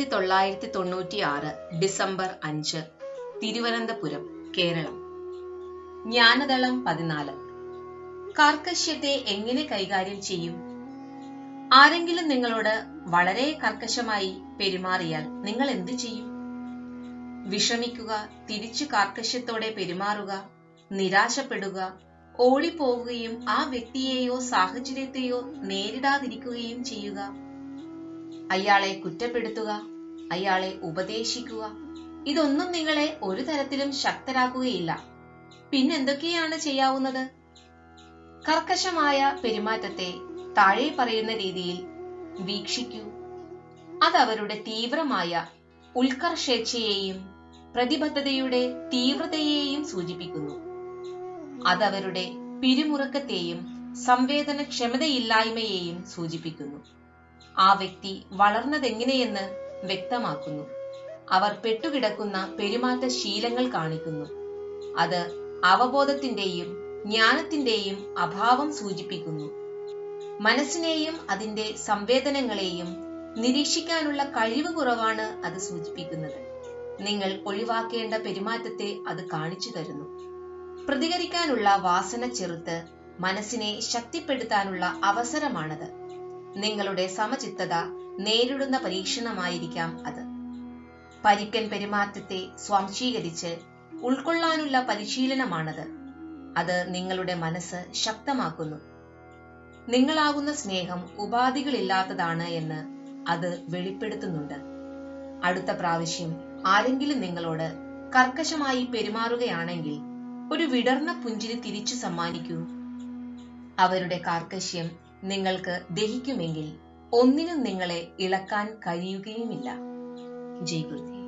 തൊള്ളായിരത്തി തൊണ്ണൂറ്റി ആറ് ഡിസംബർ അഞ്ച് തിരുവനന്തപുരം കേരളം. ജ്ഞാനദളം പതിനാല്. കാർക്കശ്യത്തെ എങ്ങനെ കൈകാര്യം ചെയ്യും? ആരെങ്കിലും നിങ്ങളോട് വളരെ കർക്കശമായി പെരുമാറിയാൽ നിങ്ങൾ എന്തു ചെയ്യും? വിഷമിക്കുക തിരിച്ചു കാർക്കശ്യത്തോടെ പെരുമാറുക നിരാശപ്പെടുക ഓടിപ്പോവുകയും ആ വ്യക്തിയെയോ സാഹചര്യത്തെയോ നേരിടാതിരിക്കുകയും ചെയ്യുക. അയാളെ കുറ്റപ്പെടുത്തുക അയാളെ ഉപദേശിക്കുക. ഇതൊന്നും നിങ്ങളെ ഒരു തരത്തിലും ശക്തരാക്കുകയില്ല. പിന്നെന്തൊക്കെയാണ് ചെയ്യാവുന്നത്? കർക്കശമായ പെരുമാറ്റത്തെ താഴെ പറയുന്ന രീതിയിൽ വീക്ഷിക്കൂ. അതവരുടെ തീവ്രമായ ഉൽക്കർഷേച്ഛയെയും പ്രതിബദ്ധതയുടെ തീവ്രതയെയും സൂചിപ്പിക്കുന്നു. അതവരുടെ പിരിമുറുക്കത്തെയും സംവേദനക്ഷമതയില്ലായ്മയെയും സൂചിപ്പിക്കുന്നു. ആ വ്യക്തി വളർന്നതെങ്ങനെയെന്ന് വ്യക്തമാക്കുന്നു. അവർ പെട്ടുകിടക്കുന്ന പെരുമാറ്റ ശീലങ്ങൾ കാണിക്കുന്നു. അത് അവബോധത്തിന്റെയും ജ്ഞാനത്തിന്റെയും അഭാവം സൂചിപ്പിക്കുന്നു. മനസ്സിനെയും അതിന്റെ സംവേദനങ്ങളെയും നിരീക്ഷിക്കാനുള്ള കഴിവ് കുറവാണ് അത് സൂചിപ്പിക്കുന്നത്. നിങ്ങൾ ഒഴിവാക്കേണ്ട പെരുമാറ്റത്തെ അത് കാണിച്ചു തരുന്നു. പ്രതികരിക്കാനുള്ള വാസന ചെറുത്ത് മനസ്സിനെ ശക്തിപ്പെടുത്താനുള്ള അവസരമാണത്. നിങ്ങളുടെ സമചിത്തത നേരിടുന്ന പരീക്ഷണമായിരിക്കാം അത്. പരിക്കൻ പെരുമാറ്റത്തെ സ്വാംശീകരിച്ച് ഉൾക്കൊള്ളാനുള്ള പരിശീലനമാണത്. അത് നിങ്ങളുടെ മനസ്സ് ശക്തമാക്കുന്നു. നിങ്ങളാകുന്ന സ്നേഹം ഉപാധികളില്ലാത്തതാണ് എന്ന് അത് വെളിപ്പെടുത്തുന്നുണ്ട്. അടുത്ത പ്രാവശ്യം ആരെങ്കിലും നിങ്ങളോട് കർക്കശമായി പെരുമാറുകയാണെങ്കിൽ ഒരു വിടർന്ന പുഞ്ചിരി തിരിച്ചു സമ്മാനിക്കൂ. അവരുടെ കാർക്കശ്യം നിങ്ങൾക്ക് ദഹിക്കുമെങ്കിൽ ഒന്നിനും നിങ്ങളെ ഇളക്കാൻ കഴിയുകയുമില്ല. ജയ് ഗുരുദേവ്.